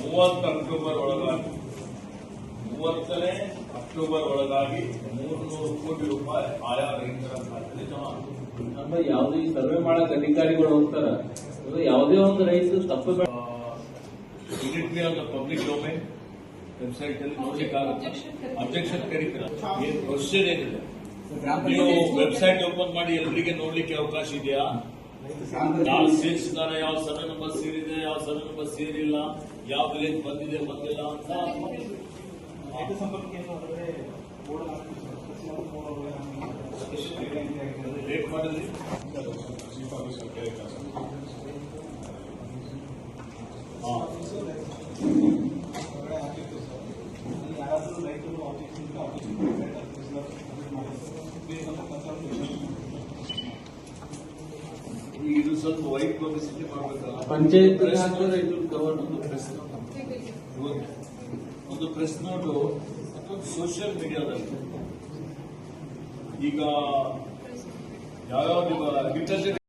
ಮೂವತ್ತು ಅಕ್ಟೋಬರ್ ಒಳಗಾಗಿ ಮೂವತ್ತನೇ ಅಕ್ಟೋಬರ್ ಒಳಗಾಗಿ ಮೂರ್ನೂರು ಕೋಟಿ ರೂಪಾಯಿ ಆಯಾ ರೈತರ ಖಾತೆಗೆ ಜಮಾ. ನಮ್ಮ ಯಾವುದೇ ಈ ಸರ್ವೆ ಮಾಡಕ್ ಅಧಿಕಾರಿಗಳು ಹೋಗ್ತಾರ. ಅದು ಯಾವುದೇ ಒಂದು ರೈತ ತಪ್ಪು on the public domain website ಅಲ್ಲಿ ನೋಡ್ಲಿಕ್ಕಾಗುತ್ತೆ ಅಬ್ಜೆಕ್ಷನ್ ಕರೀತೀರ. ಏನ್ ಪ್ರೊಸೀಜರ್ ಏನಿದೆ? ನೀವು ವೆಬ್ಸೈಟ್ ಓಪನ್ ಮಾಡಿ ಎಲ್ಲರಿಗೆ ನೋಡ್ಲಿಕ್ಕೆ ಅವಕಾಶ ಇದೆಯಾ? ಯಾವ ಸೇರಿಸಿದಾರ ಯಾವ ಸಭೆ ನಂಬರ್ ಸೇರಿದೆ ಯಾವ ಸಭೆ ನಂಬರ್ ಸೇರಿಲ್ಲ ಯಾವ ವಿಲೇಜ್ ಬಂದಿದೆ ಬಂದಿಲ್ಲ ಅಂತ. ಲೇಟ್ ಮಾಡಿದ್ರಿ? ಹಾ. ಇದು ಸ್ವಲ್ಪ ವೈಟ್ ಪಬ್ಲಿಸಿಟಿ ಮಾಡಬೇಕಲ್ಲ ಪಂಚಾಯತ್ ಒಂದು ಪ್ರೆಸ್ ಒಂದು ಪ್ರೆಸ್ ನೋಟು ಅಥವಾ ಸೋಷಿಯಲ್ ಮೀಡಿಯಾದಲ್ಲಿ ಈಗ ಯಾವ್ಯಾವ ಡಿಟರ್ಜೆಂಟ್